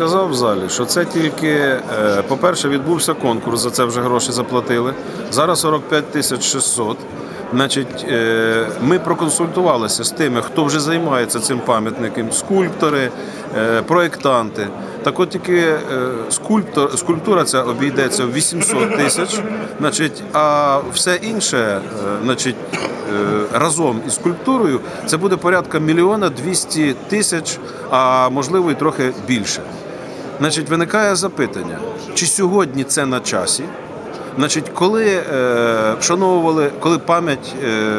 сказав в залі, що це тільки, е, по-перше, відбувся конкурс, за це вже гроші заплатили. Зараз 45 тисяч 600. Значить, е, ми проконсультувалися з тими, хто вже займається цим пам'ятником, скульптори, е, проєктанти. Так от тільки скульптор, скульптура ця обійдеться в 800 тисяч, значить, а все інше, значить, разом із скульптурою це буде порядка мільйона 200 тисяч, а можливо і трохи більше. Значить, виникає запитання, чи сьогодні це на часі? Значить, коли е, вшановували, коли пам'ять е,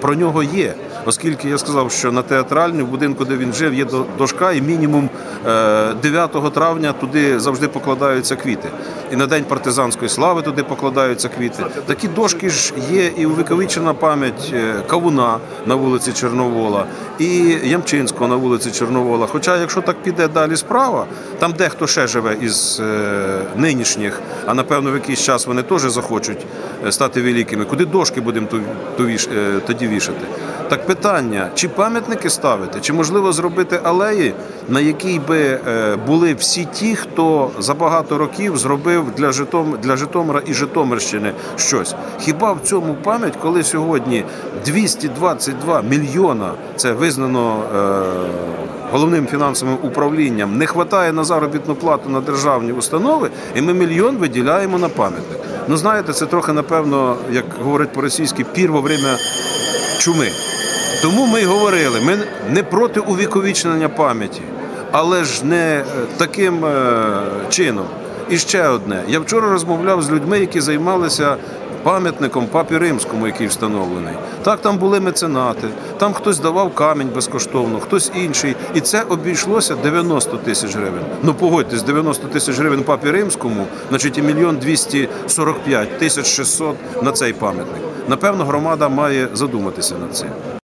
про нього є, оскільки я сказав, що на театральній в будинку, де він жив, є дошка, і мінімум е, 9 травня туди завжди покладаються квіти. І на день партизанської слави туди покладаються квіти. Такі дошки ж є і увіковічена пам'ять е, Кавуна на вулиці Чорновола, і Ямчинського на вулиці Чорновола. Хоча, якщо так піде далі справа, там дехто ще живе із е, нинішніх, а напевно в якийсь час вони теж захочуть е, стати великими. Куди дошки будемо е, тоді вішати? Так питання: чи пам'ятники ставити, чи можливо зробити алеї, на якій би е, були всі ті, хто за багато років зробив для Житом для Житомира і Житомирщини щось? Хіба в цьому пам'ять, коли сьогодні 222 мільйона це визнано е, головним фінансовим управлінням, не вистачає на заробітну плату на державні установи, і ми мільйон виділяємо на пам'ятник. Ну знаєте, це трохи напевно, як говорять по-російськи, пір во время чуми. Тому ми й говорили, ми не проти увіковічнення пам'яті, але ж не е, таким е, чином. І ще одне. Я вчора розмовляв з людьми, які займалися пам'ятником папі римському, який встановлений. Так, там були меценати, там хтось давав камінь безкоштовно, хтось інший. І це обійшлося 90 тисяч гривень. Ну погодьтесь, 90 тисяч гривень папі римському, значить і мільйон 245 тисяч 600 на цей пам'ятник. Напевно, громада має задуматися над цим.